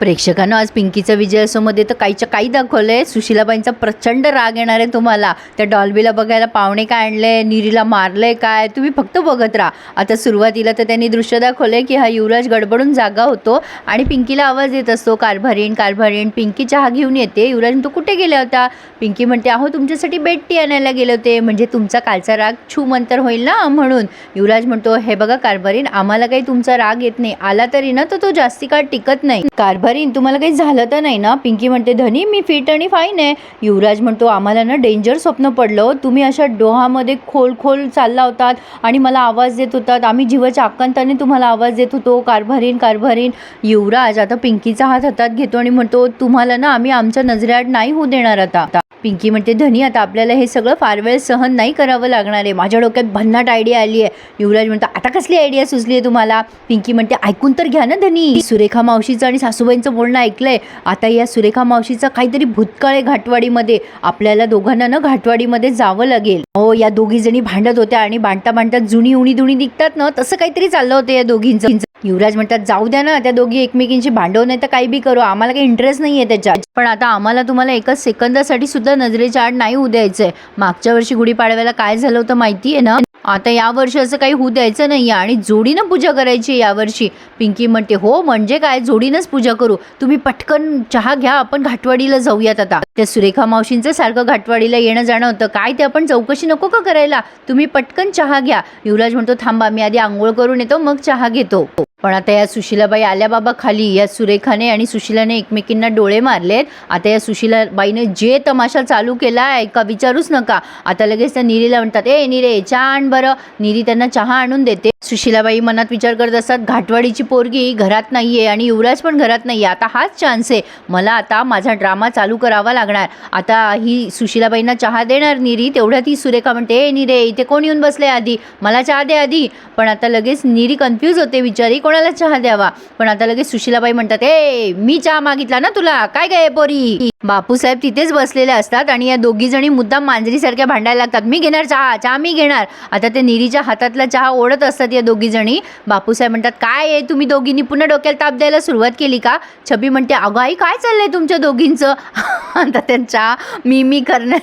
प्रेक्षकांना आज पिंकीचा विजय असोमध्ये तर काहीच्या काही दाखवलंय. सुशिलाबाईंचा प्रचंड राग येणार आहे तुम्हाला. त्या डॉल्बीला बघायला पाहुणे काय आणले निरीला मारलंय काय? तुम्ही फक्त बघत राहा. आता सुरुवातीला तर त्यांनी दृश्य दाखवलंय की हा युवराज गडबडून जागा होतो आणि पिंकीला आवाज येत असतो कारभारीण कारभारीण पिंकी चहा घेऊन येते. युवराज तू कुठे गेल्या होता? पिंकी म्हणते अहो तुमच्यासाठी बेट्टी आणायला गेले होते. म्हणजे तुमचा कालचा राग छू मंतर होईल ना म्हणून. युवराज म्हणतो हे बघा कारभारीण आम्हाला काही तुमचा राग येत नाही. आला तरी ना तर तो जास्ती काळ टिकत नाही. कारभार कारभारीण तुम्हाला काही झालं तर नाही ना? पिंकी म्हणते धनी मी फिट आणि फाईन आहे. युवराज म्हणतो आम्हाला ना डेंजर स्वप्न पडलं हो. तुम्ही अशा डोहामध्ये खोल खोल चालला होतात आणि मला आवाज देत होतात. आम्ही जीवाच्या आकांताने तुम्हाला आवाज देत होतो. कारभारीन कारभारीन युवराज आता पिंकीचा हात हातात घेतो आणि म्हणतो तुम्हाला ना आम्ही आमच्या नजरेआड नाही होऊ देणार आता. पिंकी म्हणते धनी आता आपल्याला हे सगळं फार वेळ सहन नाही करावं लागणार आहे. माझ्या डोक्यात भन्नाट आयडिया आली आहे. युवराज म्हणतो आता कसली आयडिया सुचली आहे तुम्हाला? पिंकी म्हणते ऐकून तर घ्या ना धनी. सुरेखा मावशीचं आणि सासूबाईंचं बोलणं ऐकलंय. आता या सुरेखा मावशीचा काहीतरी भूतकाळ आहे घाटवाडीमध्ये. आपल्याला दोघांना ना घाटवाडीमध्ये जावं लागेल. हो या दोघी जणी भांडत होत्या आणि भांडता भांडता जुनी उणी दुणी निघतात ना तसं काहीतरी चाललं होतं या दोघींचं. युवराज म्हणतात जाऊ द्या ना त्या दोघी एकमेकींची भांडव नाही तर काही बी करू. आम्हाला काही इंटरेस्ट नाही आहे त्याच्यात. पण आता आम्हाला तुम्हाला एका सेकंदासाठी सुद्धा नजरेच्या आड नाही होऊ आहे मागच्या वर्षी गुढीपाडव्याला काय झालं होतं माहिती आहे ना? आता या वर्षी असं काही होऊ द्यायचं नाही आणि जोडीनं पूजा करायची यावर्षी पिंकी म्हणते हो म्हणजे काय? जोडीनंच पूजा करू. तुम्ही पटकन चहा घ्या आपण घाटवाडीला जाऊयात आता. त्या सुरेखा मावशींचं सारखं घाटवाडीला येणं जाणं होतं. काय ते? आपण चौकशी नको का करायला? तुम्ही पटकन चहा घ्या. युवराज म्हणतो थांबा मी आधी आंघोळ करून येतो मग चहा घेतो. पण आता या सुशिलाबाई आल्या बाबा खाली या सुरेखाने आणि सुशिलाने एकमेकींना डोळे मारलेत. आता या सुशिलाबाईने जे तमाशा चालू केला आहे का विचारूच नका. आता लगेच त्या निरीला म्हणतात ए निरे चहा आण बरं. निरी त्यांना चहा आणून देते. सुशिलाबाई मनात विचार करत असतात घाटवाडीची पोरगी घरात नाही आहे आणि युवराज पण घरात नाही आहे आता हाच चान्स आहे. मला आता माझा ड्रामा चालू करावा लागणार. आता ही सुशिलाबाईंना चहा देणार निरी तेवढ्यात ही सुरेखा म्हणते ए निरे इथे कोण येऊन बसले आधी? मला चहा दे आधी. पण आता लगेच निरी कन्फ्यूज होते विचारी कोणाला चहा द्यावा? पण आता लगेच सुशीलाबाई म्हणतात ए मी चहा मागितला ना तुला. काय काय पोरी? बापूसाहेब तिथेच बसलेले असतात आणि या दोघी जणी मुद्दाम मांजरीसारख्या भांडायला लागतात. मी घेणार चहा? चहा मी घेणार. आता ते निरीच्या हातातला चहा ओढत असतात या दोघी जणी. बापूसाहेब म्हणतात काय आहे तुम्ही दोघींनी पुन्हा डोक्याला ताप द्यायला सुरुवात केली का? छबी म्हणते अगं आई काय चाललंय तुमच्या दोघींचं? आता त्यांच्या मी मी करणार.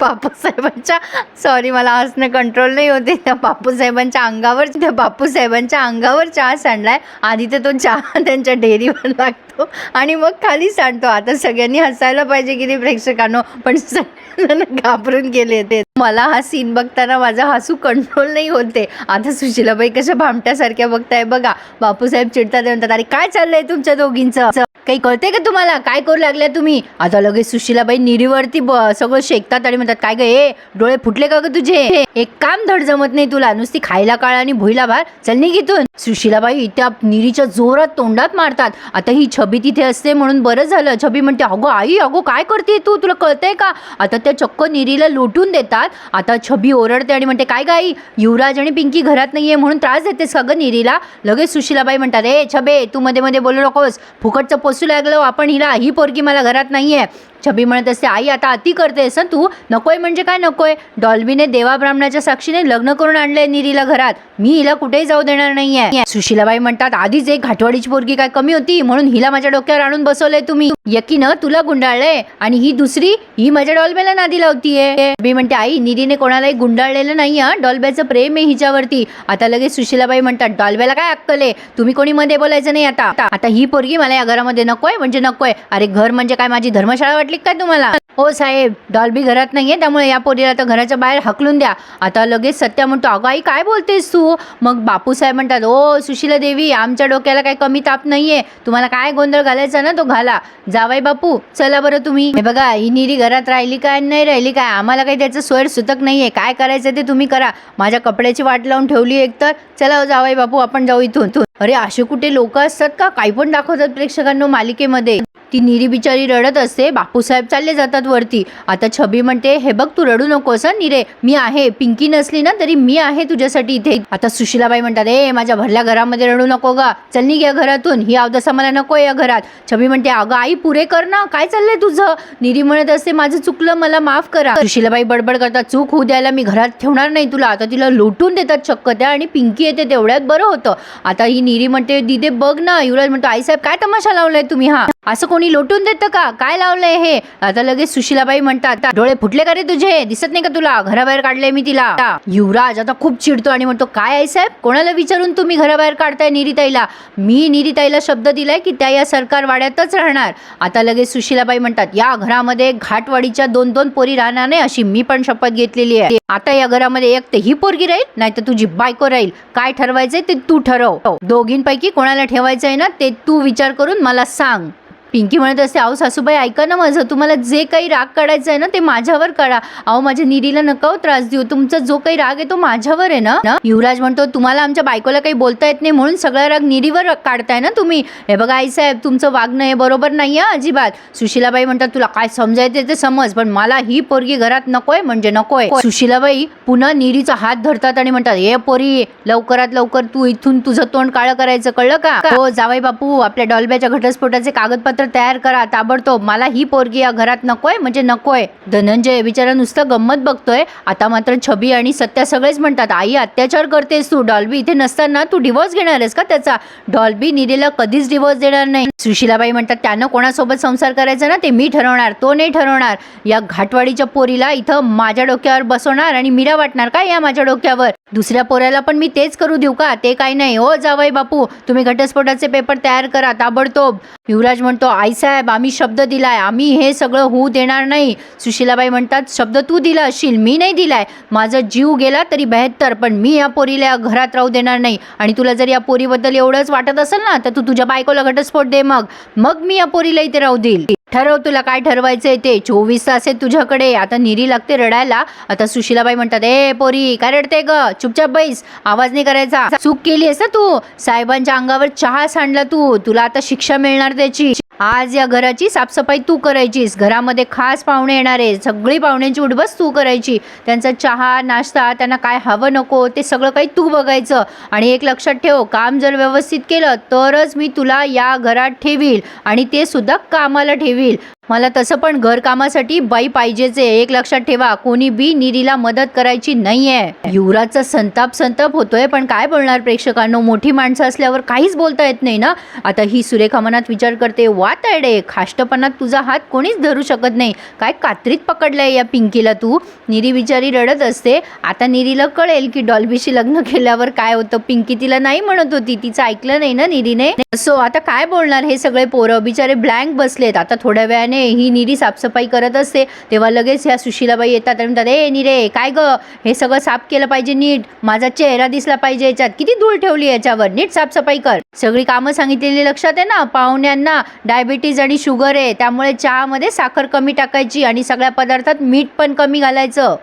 बापूसाहेबांच्या सॉरी मला हसणं कंट्रोल नाही होते त्या बापूसाहेबांच्या अंगावर त्या बापूसाहेबांच्या अंगावर चहा सांडलाय आधी तर तो चहा त्यांच्या डेअरीवर लागतो आणि मग खाली सांडतो. आता सगळ्यांनी हसायला पाहिजे की नाही प्रेक्षकांनो पण सगळ्यांना घाबरून गेले ते. मला हा सीन बघताना माझा हसू कंट्रोल नाही होते आता सुशिलाबाई कशा भामट्यासारख्या बघताय बघा. बापूसाहेब चिडतात म्हणतात अरे काय चाललंय तुमच्या दोघींचं? काही कळते का तुम्हाला? काय करू लागल्या तुम्ही? आता लगेच सुशिलाबाई निरीवरती सगळं शेकतात आणि म्हणतात काय ग ए डोळे फुटले का ग तुझे? एक काम धड जमत नाही तुला. नुसती खायला काळ आणि भुईला भार चल निघितून सुशिलाबाई त्या निरीच्या जोरात तोंडात मारतात. आता ही छबी तिथे असते म्हणून बरं झालं. छबी म्हणते अगो आई अगो काय करते तू? तुला कळतंय का? आता त्या चक्क निरीला लोटून देतात. आता छबी ओरडते आणि म्हणते काय गाई युवराज आणि पिंकी घरात नाही आहे म्हणून त्रास देतेस का ग निरीला? लगेच सुशिलाबाई म्हणतात ए छबे तू मध्ये मध्ये बोलू नकोस. फुकटचं पोसू लागलो आपण हिला. ही पोरगी मला घरात नाही आहे छबी म्हणत असते आई आता अति करतेस तू. नकोय म्हणजे काय नकोय? डॉल्बीने देवा ब्राह्मणाच्या साक्षीने लग्न करून आणलंय निरीला घरात. मी हिला कुठेही जाऊ देणार नाहीये. सुशीलाबाई म्हणतात आधीच एक घाटवाडीची पोरगी काय कमी होती? म्हणून हिला माझ्या डोक्यावर आणून बसवलंय तुम्ही. यकीन तुला गुंडाळलंय आणि ही दुसरी ही माझ्या डॉल्ब्याला नादी लावतीये. मी म्हणते आई निरीने कोणालाही गुंडाळलेलं नाही डॉल्ब्याचं प्रेम आहे हिच्यावरती. आता लगेच सुशीलाबाई म्हणतात डॉल्ब्याला काय अक्कल आहे? तुम्ही कोणी मध्ये बोलायचं नाही आता. आता ही पोरगी मला या घरामध्ये नकोय म्हणजे नकोय. अरे घर म्हणजे काय? माझी धर्मशाळा वाटली काय तुम्हाला? हो साहेब डॉल्बी घरात नाहीये त्यामुळे या पोरीला तर घराच्या बाहेर हकलून द्या. आता लगेच सत्या म्हणतो अगं आई काय बोलतेस तू? मग बापू साहेब म्हणतात ओ सुशीला देवी आमच्या डोक्याला काही कमी ताप नाहीये. तुम्हाला काय गोंधळ घालायचा ना तो घाला. जावाई बापू चला बरं तुम्ही. हे बघा ही निरी घरात राहिली काय नाही राहिली काय आम्हाला काही त्याचं सोयर सुतक नाहीये. काय करायचं ते तुम्ही करा. माझ्या कपड्याची वाट लावून ठेवली एकतर चला जावाई बापू आपण जाऊ इथून. अरे असे कुठे लोक असतात का? काही पण दाखवतात प्रेक्षकांना मालिकेमध्ये. ती निरी बिचारी रडत असते. बापूसाहेब चालले जातात वरती. आता छबी म्हणते हे बघ तू रडू नकोस निरे. मी आहे. पिंकी नसली ना तरी मी आहे तुझ्यासाठी इथे. आता सुशिलाबाई म्हणतात ए माझ्या भरल्या घरामध्ये रडू नको गा. चल नि घ्या घरातून. ही अवदसा मला नको या घरात. छबी म्हणते अगं आई पुरे कर ना. काय चाललंय तुझं? निरी म्हणत असते माझं चुकलं मला माफ करा. सुशिलाबाई बडबड करतात चूक होऊ द्यायला मी घरात ठेवणार नाही तुला. आता तिला लोटून देतात चक्क त्या आणि पिंकी येते तेवढ्यात बरं होतं. आता ही निरी म्हणते दिदे बघ ना. युवराज म्हणतो आईसाहेब काय तमाशा लावलाय तुम्ही हा? असं कोणी लोटून देतं का? काय लावलंय हे? आता लगेच सुशीलाबाई म्हणतात डोळे फुटले का रे तुझे? दिसत नाही का तुला? घराबाहेर काढले मी तिला. युवराज आता खूप चिडतो आणि म्हणतो काय आहे साहेब? कोणाला विचारून तुम्ही घराबाहेर काढताय निरीताईला? मी निरीताईला शब्द दिलाय की त्या या सरकार वाड्यातच राहणार. आता लगेच सुशीलाबाई म्हणतात या घरामध्ये घाटवाडीच्या दोन दोन पोरी राहणार नाही अशी मी पण शपथ घेतलेली आहे. आता या घरामध्ये एक तर ही पोरगी राहील नाही तर तुझी बायको राहील. काय ठरवायचंय ते तू ठरव. दोघींपैकी कोणाला ठेवायचंय ना ते तू विचार करून मला सांग. पिंकी म्हणत असते अहो सासूबाई ऐका ना माझं. तुम्हाला जे काही राग काढायचा आहे ना ते माझ्यावर काढा अहो माझ्या निरीला नका हो त्रास देऊ. तुमचा जो काही राग आहे तो माझ्यावर आहे ना? युवराज म्हणतो तुम्हाला आमच्या बायकोला काही बोलता येत नाही म्हणून सगळा राग निरीवर काढताय ना तुम्ही. हे बघा आई साहेब तुमचं वागणं हे बरोबर नाही आहे अजिबात. सुशीलाबाई म्हणतात तुला काय समजायचं ते समज पण मला ही पोरगी घरात नकोय म्हणजे नकोय. सुशीलाबाई पुन्हा निरीचा हात धरतात आणि म्हणतात हे पोरी लवकरात लवकर तू इथून तुझं तोंड काळं करायचं कळलं का? हो जावाई बापू आपल्या डॉलब्याच्या घटस्फोटाचे कागदपत्र तयार करा ताबडतोब. मला ही पोरगी या घरात नकोय म्हणजे नकोय. धनंजय बिचारा नुसतं गंमत बघतोय. आता मात्र छबी आणि सत्या सगळेच म्हणतात आई अत्याचार करतेस तू. डॉल्बी इथे नसताना तू डिवोर्स घेणार आहेस का त्याचा? डॉल्बी निरीला कधीच डिवोर्स देणार नाही. सुशीलाबाई म्हणतात त्यानं कोणासोबत संसार करायचा ना ते मी ठरवणार तो नाही ठरवणार. या घाटवाडीच्या पोरीला इथं माझ्या डोक्यावर बसवणार आणि मीरा वाटणार का या माझ्या डोक्यावर? दुसऱ्या पोऱ्याला पण मी तेच करू देऊ का? ते काय नाही. हो जावाई बापू तुम्ही घटस्फोटाचे पेपर तयार करा ताबडतोब. युवराज म्हणतो आईसाहेब आम्ही शब्द दिलाय. आम्ही हे सगळं होऊ देणार नाही. सुशीलाबाई म्हणतात शब्द तू दिला असशील मी नाही दिलाय. माझा जीव गेला तरी बेहत्तर पण मी या पोरीला या घरात राहू देणार नाही. आणि तुला जर या पोरीबद्दल एवढंच वाटत असेल ना तर तू तुझ्या बायकोला घटस्फोट दे मग. मग मी या पोरीला इथे राहू देईल. ठरव तुला काय ठरवायचंय ते? चोवीस तास आहेत तुझ्याकडे. आता निरी लागते रडायला. आता सुशीलाबाई म्हणतात ए पोरी काय रडते ग? चुपचाप बैस. आवाज नाही करायचा. चूक केली आहेस ना तू? साहेबांच्या अंगावर चहा सांडला तू. तुला आता शिक्षा मिळणार त्याची. आज या घराची साफसफाई तू करायचीस. घरामध्ये खास पाहुणे येणार आहे सगळी पाहुण्यांची उडबस तू करायची. त्यांचा चहा नाश्ता त्यांना काय हवं नको ते सगळं काही तू बघायचं. आणि एक लक्षात ठेव काम जर व्यवस्थित केलं तरच मी तुला या घरात ठेवील. आणि ते सुद्धा कामाला ठेवी ठेवील मला तसं पण घरकामासाठी बाई पाहिजेच आहे. एक लक्षात ठेवा कोणी बी निरीला मदत करायची नाहीये. युवराजचा संताप संताप होतोय पण काय बोलणार प्रेक्षकांनो? मोठी माणसं असल्यावर काहीच बोलता येत नाही ना? आता ही सुरेखा मनात विचार करते वा तायडे खाष्टपणात तुझा हात कोणीच धरू शकत नाही. काय कात्रीत पकडलंय या पिंकीला तू? निरी बिचारी रडत असते. आता निरीला कळेल की डॉल्बीशी लग्न केल्यावर काय होतं. पिंकी तिला नाही म्हणत होती. तिचं ऐकलं नाही ना निरीने सो आता काय बोलणार हे सगळे पोरं? बिचारे ब्लँक बसलेत. आता थोड्या वेळाने ही निरी साफसफाई करत असते. तेव्हा लगेच ह्या सुशीलाबाई येतात आणि म्हणतात ए निरे काय ग? हे सगळं साफ केलं पाहिजे नीट. माझा चेहरा दिसला पाहिजे याच्यात. किती धूळ ठेवली याच्यावर. नीट साफसफाई कर. सगळी कामं सांगितलेली लक्षात आहे ना? पाहुण्यांना डायबिटीज आणि शुगर आहे. त्यामुळे चहामध्ये साखर कमी टाकायची आणि सगळ्या पदार्थात मीठ पण कमी घालायचं.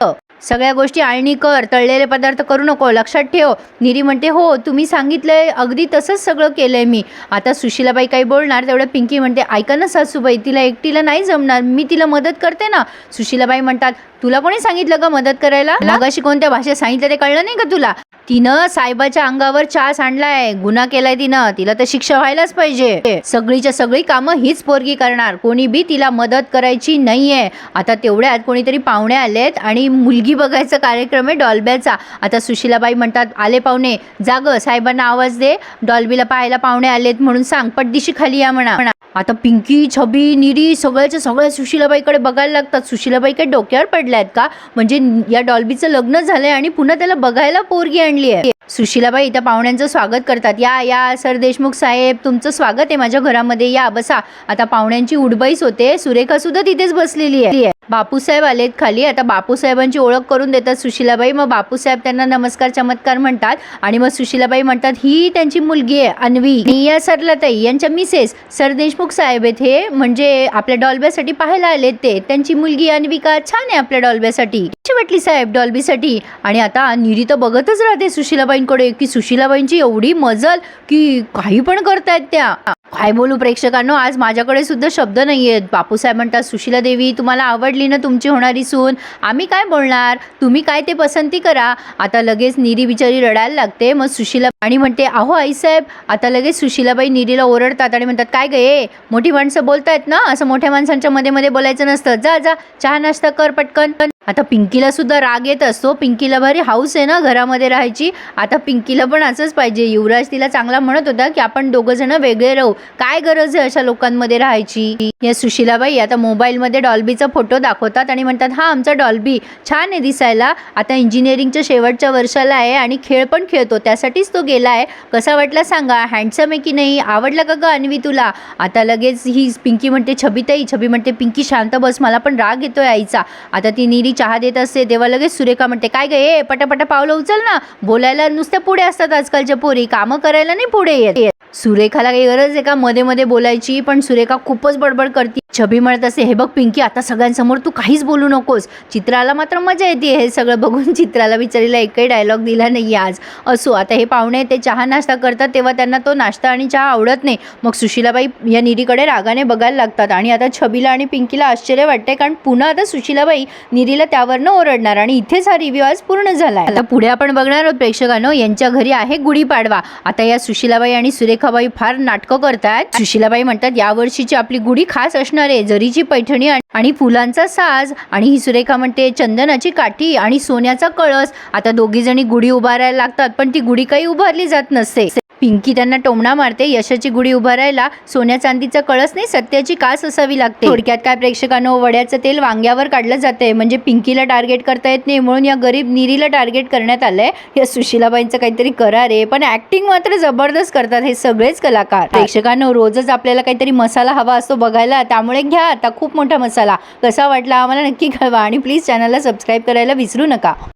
सगळ्या गोष्टी आळणी कर तळलेले पदार्थ करू नको लक्षात ठेव. निरी म्हणते हो तुम्ही सांगितलंय अगदी तसंच सगळं केलंय मी. आता सुशीलाबाई काही बोलणार तेवढं पिंकी म्हणते ऐका ना सासूबाई तिला एकटीला नाही जमणार मी तिला मदत करते ना. सुशीलाबाई म्हणतात तुला कोणी सांगितलं का मदत करायला? मगाशी कोणत्या भाषेत सांगितलं ते कळलं नाही का तुला. तिनं साहेबाच्या अंगावर चहा सांडलाय गुन्हा केलाय तिनं. तिला तर शिक्षा व्हायलाच पाहिजे. सगळीच्या सगळी कामं हीच पोरगी करणार. कोणी बी तिला मदत करायची नाहीये. आता तेवढ्यात कोणीतरी पाहुणे आलेत आणि मुलगी बघायचा कार्यक्रम आहे डॉल्ब्याचा. आता सुशीलाबाई म्हणतात आले पाहुणे जाग साहेबांना आवाज दे. डॉल्बीला पाहायला पाहुणे आलेत म्हणून सांग पटदिशी खाली या म्हणा. आता पिंकी छबी निरी सगळ्याच्या सगळ्या सुशीलाबाईकडे बघायला लागतात. सुशीलाबाई काय डोक्यावर पडल्या आहेत का? म्हणजे या डॉल्बीचं लग्न झालंय आणि पुन्हा त्याला बघायला पोरगी आणली आहे. सुशीलाबाई त्या पाहुण्यांचं स्वागत करतात. या या सर देशमुख साहेब तुमचं स्वागत आहे माझ्या घरामध्ये. या बसा. आता पाहुण्यांची उडबाईच होते. सुरेखा सुद्धा तिथेच बसलेली आहे. बापूसाहेब आलेत खाली. आता बापूसाहेबांची ओळख करून देतात सुशीलाबाई. मग बापूसाहेब त्यांना नमस्कार चमत्कार म्हणतात आणि मग सुशीलाबाई म्हणतात ही त्यांची मुलगी आहे अन्वी. आणि या सरलाताई यांच्या मिसेस सर देशमुख साहेब आहेत हे. म्हणजे आपल्या डॉल्ब्यासाठी पाहायला आलेत ते. त्यांची मुलगी अन्विका छान आहे आपल्या डॉल्ब्यासाठी वाटली साहेब डॉल्बीसाठी? आणि आता निरी तर बघतच राहते सुशीलाबाईंकडे की सुशीलाबाईंची एवढी मजल की काही पण करतायत त्या. काय बोलू प्रेक्षकांनो आज माझ्याकडे सुद्धा शब्द नाही आहेत बापूसाहेब म्हणतात सुशीला देवी तुम्हाला आवडली ना तुमची होणारी सून? आम्ही काय बोलणार? तुम्ही काय ते पसंती करा. आता लगेच निरी बिचारी रडायला लागते. मग सुशीला आणि म्हणते अहो आईसाहेब आता लगेच सुशीलाबाई निरीला ओरडतात आणि म्हणतात काय गे मोठी माणसं बोलतायत ना असं मोठ्या माणसांच्या मध्ये मध्ये बोलायचं नसतं. जा जा चहा नाश्ता कर पटकन. आता पिंकीला सुद्धा राग येत असतो. पिंकीला भारी हाऊस आहे ना घरामध्ये राहायची. आता पिंकीला पण असंच पाहिजे. युवराज तिला चांगला म्हणत होता की आपण दोघं जण वेगळे राहू. काय गरज आहे अशा लोकांमध्ये राहायची? या सुशिलाबाई आता मोबाईलमध्ये डॉल्बीचा फोटो दाखवतात आणि म्हणतात हा आमचा डॉल्बी. छान आहे दिसायला. आता इंजिनिअरिंगच्या शेवटच्या वर्षाला आहे आणि खेळ पण खेळतो. त्यासाठीच तो गेला आहे. कसा वाटला सांगा? हँडसम आहे की नाही? आवडला का ग अन्वी तुला? आता लगेच ही पिंकी म्हणते छबीताई. छबी म्हणते पिंकी शांत बस. मला पण राग येतोय आईचा. आता ती निरी चहा देत असते तेव्हा लगेच सुरेखा म्हणते काय गे हे पटापटा पावलं उचल ना. बोलायला नुसत्या पुढे असतात आजकालच्या पोरी कामं करायला नाही पुढे येत. सुरेखाला काही गरज आहे का? मध्ये मध्ये बोलायची पण सुरेखा खूपच बडबड करते. छबी म्हणत असे हे बघ पिंकी आता सगळ्यांसमोर तू काहीच बोलू नकोस. चित्राला मात्र मजा येते हे सगळं बघून. चित्राला बिचारीला एकही डायलॉग दिला नाही आज. असो आता हे पाहुणे ते चहा नाश्ता करतात तेव्हा त्यांना तो नाश्ता आणि चहा आवडत नाही. मग सुशीलाबाई या निरीकडे रागाने बघायला लागतात आणि आता छबीला आणि पिंकीला आश्चर्य वाटते कारण पुन्हा आता सुशीलाबाई निरीला त्यावरनं ओरडणार आणि इथेच हा रिव्ह्यू आज पूर्ण झाला आता पुढे आपण बघणार आहोत प्रेक्षकांनो यांच्या घरी आहे गुढीपाडवा. आता या सुशिलाबाई आणि सुरेखाबाई फार नाटकं करतात सुशिलाबाई म्हणतात यावर्षीची आपली गुढी खास असणार आहे. जरीची पैठणी आणि- आणि फुलांचा साज आणि ही सुरेखा म्हणते चंदनाची काठी आणि सोन्याचा कळस. आता दोघी जणी गुढी उभारायला लागतात पण ती गुढी काही उभारली जात नसते. पिंकी त्यांना टोमणा मारते यशाची गुढी उभारायला सोन्या चांदीचा कळस नाही सत्याची कास असावी लागते. थोडक्यात काय प्रेक्षकांनो वड्याचं तेल वांग्यावर काढलं जाते म्हणजे पिंकीला टार्गेट करता येत नाही म्हणून या गरीब निरीला टार्गेट करण्यात आलंय. या सुशिलाबाईंचं काहीतरी करा रे पण ऍक्टिंग मात्र जबरदस्त करतात हे सगळेच कलाकार. प्रेक्षकांनो रोजच आपल्याला काहीतरी मसाला हवा असतो बघायला त्यामुळे घ्या आता खूप मोठा मसाला. कसा वाटला आम्हाला नक्की कळवा आणि प्लीज चॅनलला सबस्क्राईब करायला विसरू नका.